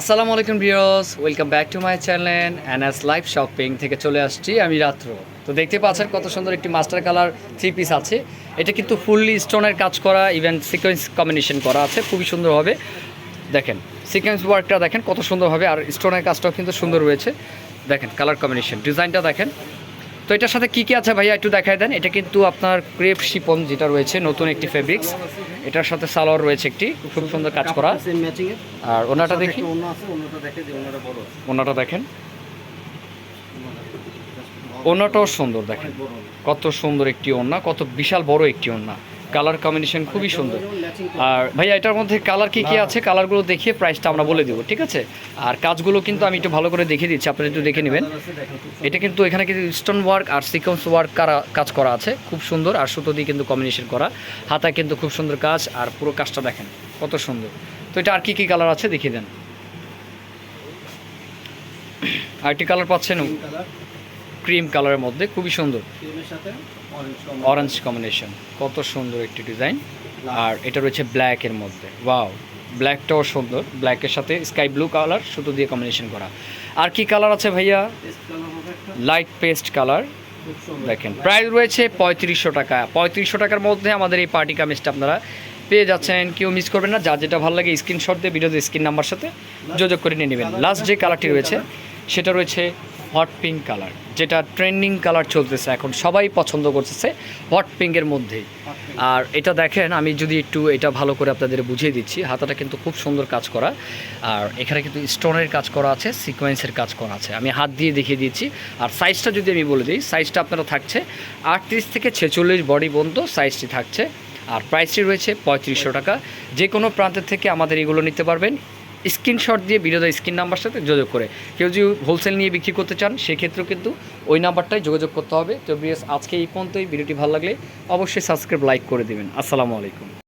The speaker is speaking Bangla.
আসসালামু আলাইকুম viewers, welcome back to my channel Anas live shopping থেকে চলে আসছি আমি রাত্র। তো দেখতে পাচ্ছেন কত সুন্দর একটি মাস্টার কালার থ্রি পিস আছে। এটা কিন্তু ফুললি স্টোনের কাজ করা ইভেন সিকোয়েন্স কম্বিনেশন করা আছে, খুবই সুন্দর হবে। দেখেন সিকোয়েন্স ওয়ার্কটা দেখেন কত সুন্দর হবে, আর স্টোনের কাজটাও কিন্তু সুন্দর রয়েছে। দেখেন কালার কম্বিনেশন ডিজাইনটা দেখেন। তো এটার সাথে কী কী আছে ভাইয়া? একটু দেখায় দেন। এটা কিন্তু আপনার ক্রেপ শিপন যেটা রয়েছে নতুন একটি ফেব্রিক্স এটার সাথে সালোয়ার রয়েছে একটি। খুব সুন্দর কাজ করা। আর ওনাটা দেখি। ওনাটা দেখেন। ওনাটাও সুন্দর দেখেন। কত সুন্দর একটি ওন্না কত বিশাল বড় একটি ওন্না কালার কম্বিনেশন খুবই সুন্দর। আর ভাইয়া, এটার মধ্যে কালার কি কি আছে? কালারগুলো দেখিয়ে প্রাইসটা আমরা বলে দেবো, ঠিক আছে? আর কাজগুলো কিন্তু আমি একটু ভালো করে দেখিয়ে দিচ্ছি, আপনারা একটু দেখে নেবেন। এটা কিন্তু এখানে কিন্তু স্টোন ওয়ার্ক আর সিকোয়েন্স ওয়ার্ক কাজ করা আছে, খুব সুন্দর। আর সুতো দিয়ে কিন্তু কম্বিনেশন করা। হাতায় কিন্তু খুব সুন্দর কাজ, আর পুরো কাজটা দেখেন, কত সুন্দর। তো এটা আর কি কি কালার আছে, দেখিয়ে দেন। আরেকটি কালার পাচ্ছেন ক্রিম কালারের মধ্যে খুবই সুন্দর। অরেঞ্জ কম্বিনেশন কত সুন্দর একটি ডিজাইন আর এটা রয়েছে ব্ল্যাকের মধ্যে। ওয়াও ব্ল্যাকটাও সুন্দর। ব্ল্যাকের সাথে স্কাই ব্লু কালার সুতো দিয়ে কম্বিনেশন করা। আর কি কালার আছে ভাইয়া? লাইট পেস্ট কালার দেখেন প্রাইস রয়েছে পঁয়ত্রিশশো টাকা। পঁয়ত্রিশশো টাকার মধ্যে আমাদের এই পার্টি কামিজটা আপনারা পেয়ে যাচ্ছেন। কেউ মিস করবেন না। যার যেটা ভালো লাগে স্ক্রিনশট দিয়ে ভিডিওতে স্ক্রিন নাম্বার সাথে যোগাযোগ করে নিয়ে নেবেন। লাস্ট যে কালারটি রয়েছে সেটা রয়েছে হট পিঙ্ক কালার, যেটা ট্রেন্ডিং কালার চলতেছে এখন, সবাই পছন্দ করতেছে হট পিঙ্কের মধ্যেই। আর এটা দেখেন, আমি যদি একটু এটা ভালো করে আপনাদের বুঝিয়ে দিচ্ছি, হাতাটা কিন্তু খুব সুন্দর কাজ করা। আর এখানে কিন্তু স্টোনের কাজ করা আছে, সিকোয়েন্সের কাজ করা আছে। আমি হাত দিয়ে দেখিয়ে দিচ্ছি, আর সাইজটা যদি আমি বলে দিই, সাইজটা আপনারা থাকছে আটত্রিশ থেকে ছেচল্লিশ বডি পর্যন্ত সাইজটি থাকছে। আর প্রাইসটি রয়েছে পঁয়ত্রিশশো টাকা। যে কোনো প্রান্তের থেকে আমাদের এগুলো নিতে পারবেন। স্ক্রিনশট দিয়ে ভিডিওতে স্ক্রিন নাম্বার সাথে যোগাযোগ করে। কেউ যদি হোলসেল নিয়ে বিক্রি করতে চান, সেক্ষেত্রেও কিন্তু ওই নাম্বারটাই যোগাযোগ করতে হবে। তো বিএস আজকে এই পর্যন্তই। ভিডিওটি ভালো লাগলে অবশ্যই সাবস্ক্রাইব লাইক করে দেবেন। আসসালামু আলাইকুম।